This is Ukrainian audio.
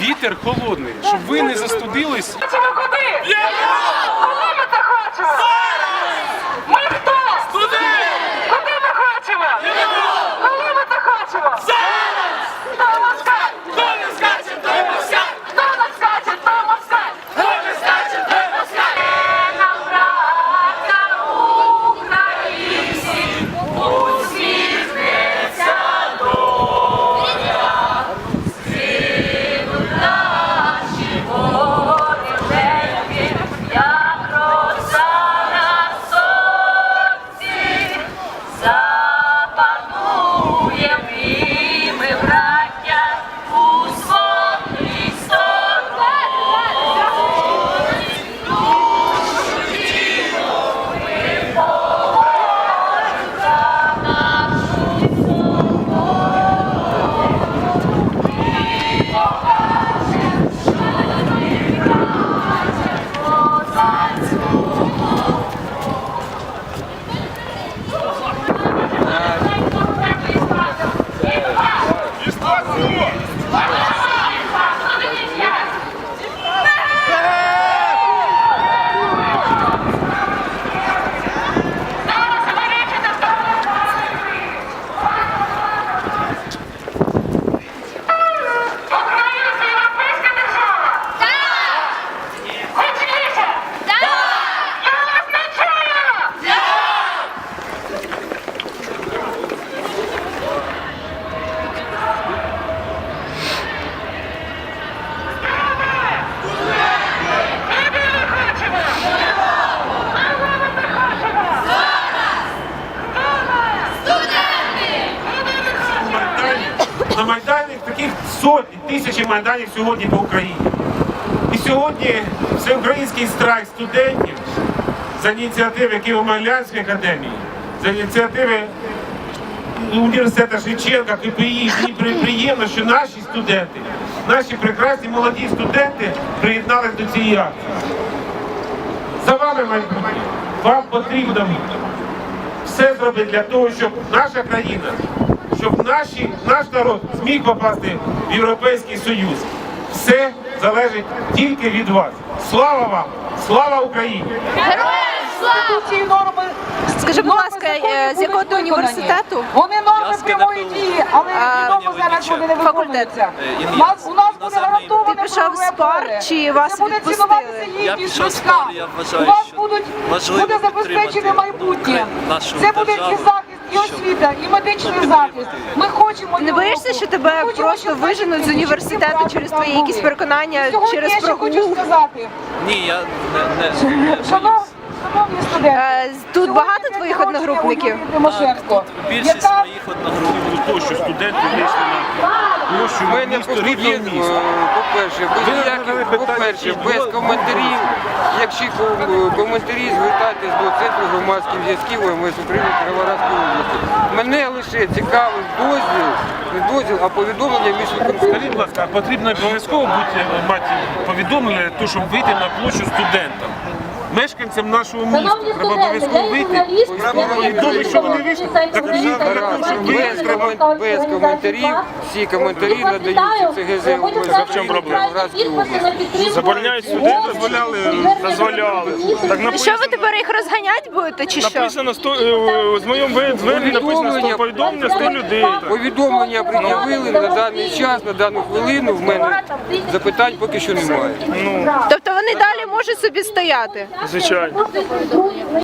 Вітер холодний, щоб ви не застудились. Куди? Коли ми це хочемо? Ми хто? Куди ми хочемо? Коли ми це хочемо? Хто москаль? Хто не скаче, той москаль! Хто не скаче, той москаль! Хто не скаче, той москаль! Нам, браття українці, усміхнеться доля. Згинуть наші вороженьки, як роса на сонці. Запануєм і ми, браття, у свободній стороні. Душу тіло ми положимо за нашу свободу. І покажем, що ми браття козацьку. Україна це європейська держава? Так! Гучніше! Так! Я вас не чую! Куди ми хочемо? А ви не хочемо? Куди ми хочемо? Майдані, на Майдані таких сотні, тисячі майданів сьогодні по Україні. І сьогодні всеукраїнський страйк студентів за ініціативи Києво-Могилянської академії, за ініціативи університету Шевченка, КПІ. Мені приємно, що наші студенти, наші прекрасні молоді студенти приєдналися до цієї акції. За вами майбутнє. Вам потрібно все зробити для того, щоб наша країна, наші, наш народ зміг попасти в Європейський Союз. Все залежить тільки від вас. Слава вам! Слава Україні! Норми Скажи, будь ласка, е, з якого ти університету? Вони норми прямої дії, але А, відомо зараз вони не виконуються. Е, У нас, у нас буде Наземний. гарантоване Ти пішов з пар чи вас Це буде відпустили? цінуватися Я гідність пішов з людська. пар, я вважаю, У вас що будуть, важливо буде забезпечене підтримати майбутнє. нашу Це буде і захист, і освіта, і медичний захист. Ми хочемо Не боїшся, що тебе просто виженуть з університету через твої якісь переконання, Сьогодні через я ще хочу сказати, Ні, я не, не, не шанов, шановні студенти, Е, Тут багато твоїх одногрупників? Тимошенко, Більшість яка моїх одногрупників. Того, що студенти вийшли на площу У мене місто просто рідного є, міста. е, по-перше, без ніяких, по-перше, без коментарів. Якщо коментарі, звертайтесь до Центру громадських зв'язків ОМС України Кіровоградської області. Мене лише цікавив дозвіл, не дозвіл, а повідомлення міської Скажіть, будь ласка, потрібно обов'язково бути мати повідомлення щоб вийти на площу студентам. Мешканцям нашого міста Шановні треба студенти, обов'язково я вийти. журналіст, І добре, що вони вийшли. Так Без, комент- без коментарів, всі коментарі надаються ЦГЗ ОМС За України Кіровоградської області. Забороняють студенти, дозволяли, дозволяли. Так І що ви тепер їх розганять будете чи що? написано 100, е, з моєму зверненні написано 100 повідомлення 100 людей. Повідомлення пред'явили на даний час, на дану хвилину в мене запитань поки що немає. Тобто вони далі можуть собі стояти? Звичайно.